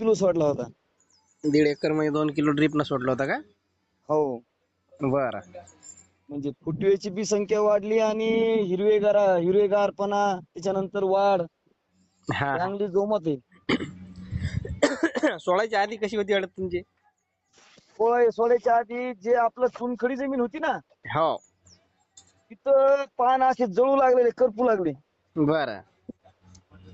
Kilo सोडला होता. दीड एकरमध्ये दोन किलो ड्रीप न सोडलं होतं का? हो. बर. म्हणजे फुटवेची बी संख्या वाढली आणि हिरवेगार हिरवेगारपणा त्याच्यानंतर वाढ. हा चांगली जोमत आहे. सोळाच्या आधी कशी होती अडत तुमची? सोळा सोळ्याच्या आधी जे आपलं चुनखडी जमीन होती ना हो. तिथं पान असे जळू लागलेले करपू लागले. बर.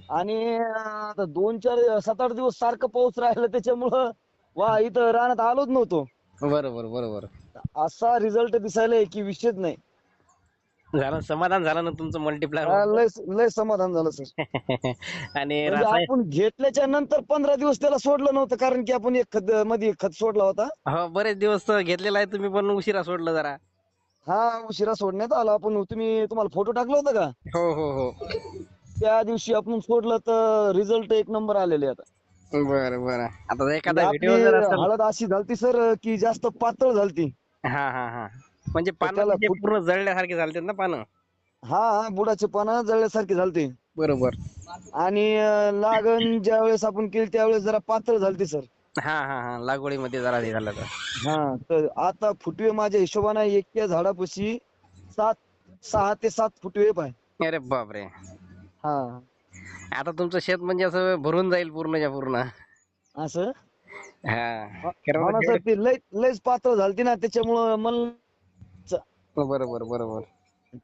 आणि आता दोन चार सात आठ दिवस सारखं पाऊस राहिला त्याच्यामुळं वा इथं रानात आलोच नव्हतो. बरोबर बरोबर. असा रिझल्ट दिसायलाय की विषयच नाही. झालं समाधान झालं ना तुमचं मल्टीप्लायर हा, लय लय समाधान झालं सर. आणि म्हणजे रासायन आपण घेतल्याच्या नंतर पंधरा दिवस त्याला सोडलं नव्हतं कारण की आपण एक खत मध्ये खत सोडला होता. हो बरेच दिवस घेतलेला आहे तुम्ही पण उशिरा सोडलं जरा. हा उशिरा सोडण्यात आला आपण तुम्ही तुम्हाला फोटो टाकला होता का? हो हो हो. त्या दिवशी आपण सोडलं तर रिझल्ट एक नंबर आलेले आता. बर बर. आता एखादा व्हिडिओ जर असेल हळद अशी झालती सर की जास्त पातळ झालती. हा हा हा. म्हणजे पानं त्याला म्हणजे फुट- पूर्ण जळल्यासारखे झालते ना पानं? हा हा बुडाचे पानं जळल्यासारखे झालते. बरोबर. आणि अं, लागण ज्या वेळेस आपण केली त्यावेळेस जरा पातळ झालती सर हा हा हा. लागवडीमध्ये जरा हे झालं तर. हा तर आता फुटवे माझ्या हिशोबाने एका झाडापाशी सात सहा ते सात फुटवे पाय. अरे बापरे. हा. आता तुमचं शेत म्हणजे असं भरून जाईल पूर्णच्या पूर्ण. असं? हा. हो ना म्हणजे ते लय लयच पातळ झालती ना त्याच्यामुळं मला बरोबर बरोबर.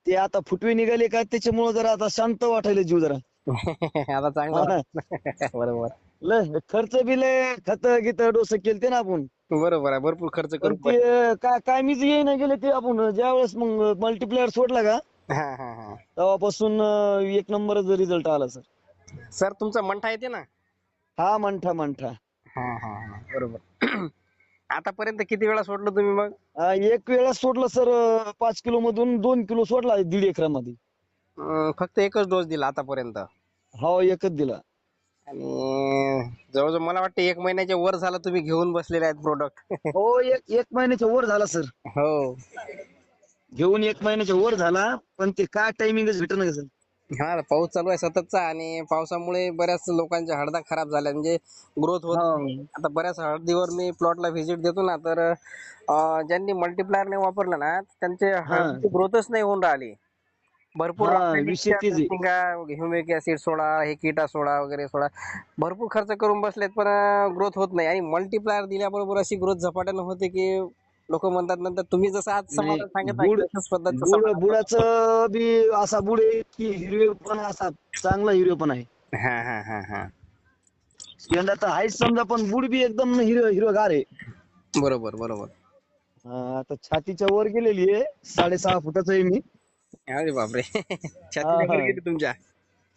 ते आता फुटवे निघाले का त्याच्यामुळं जरा आता शांत वाटायला जीव जरा. आता चांगलं हा. बरोबर. लय खर्च बी लय खत गीत डोस केलते ना आपण. बरोबर आहे भरपूर खर्च पण करून ते काय काय मीच येई ना गेले ते आपण ज्या वेळेस मग मल्टीप्लेअर सोडला का हा हा हा. तेव्हापासून अं, एक नंबरच रिझल्ट आला सर सर तुमचा मंठा येते ना? हा मंठा मंठा. हा हा हा. बरोबर. आतापर्यंत किती वेळा सोडलं तुम्ही मग? अं, एक वेळा सोडलं सर पाच किलो मधून दोन किलो सोडला दीड एकरामध्ये अं, फक्त एकच डोस दिला आतापर्यंत? हो एकच दिला. आणि जवळजवळ मला वाटतं एक महिन्याच्या वर झालं तुम्ही घेऊन बसलेले आहेत प्रोडक्ट हो एक एक महिन्याच्या वर झाला सर हो. घेऊन एक महिन्याच्या वर झाला पण ते काय टायमिंगच भेटत ना सर हा पाऊस चालू आहे सततचा आणि पावसामुळे बऱ्याच लोकांच्या हळदा खराब झाल्या. म्हणजे ग्रोथ होत नाही. आता बऱ्याच हळदीवर मी प्लॉटला व्हिजिट देतो ना तर अं, ज्यांनी मल्टीप्लायर नाही वापरलं ना त्यांचे हळदीची ग्रोथच नाही होऊन राहिली. भरपूर हा, रासायनिक विषय तेच आहे. ह्युमिक ऍसिड सोडा हे किटा सोडा वगैरे सोडा भरपूर खर्च करून बसलेत पण ग्रोथ होत नाही. आणि मल्टीप्लायर दिल्याबरोबर अशी ग्रोथ झपाट्यानं होते की लोक म्हणतात नंतर तुम्ही जसं आज सांगत आहे गुड- तसंच पद्धतीचं बुड समाधान- बुडाचं बी असा बुड आहे की हिरवेपणा असा चांगला हिरवेपणा आहे. हा हा हा हा. यंदा तर आहेच समजा पण बुड बी एकदम हिरव हिरवगार आहे. बरोबर बरोबर. हा, आता छातीच्या वर गेलेली आहे साडेसहा फुटाचं आहे मी. अरे बापरे हा, वर. किती तुमच्या.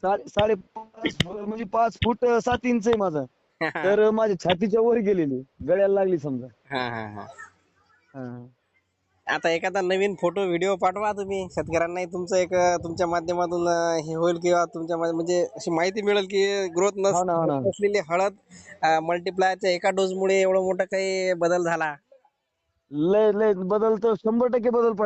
साडे फुट- म्हणजे पाच फूट अं, सात इंच आहे माझा. तर माझ्या छातीच्या वर गेलेली गळ्याला लागली समजा. हा हा हा हा. आता एखादा नवीन फोटो व्हिडिओ पाठवा तुम्ही. शेतकऱ्यांनाही तुमचं एक तुमच्या माध्यमातून हे होईल किंवा तुमच्या मा- म्हणजे अशी माहिती मिळेल की ग्रोथ हो ना, हो ना. नसलेली हळद मल्टीप्लायरच्या एका डोस मुळे एवढं मोठं काही बदल झाला? लय लय बदल तर शंभर टक्के बदल पडला.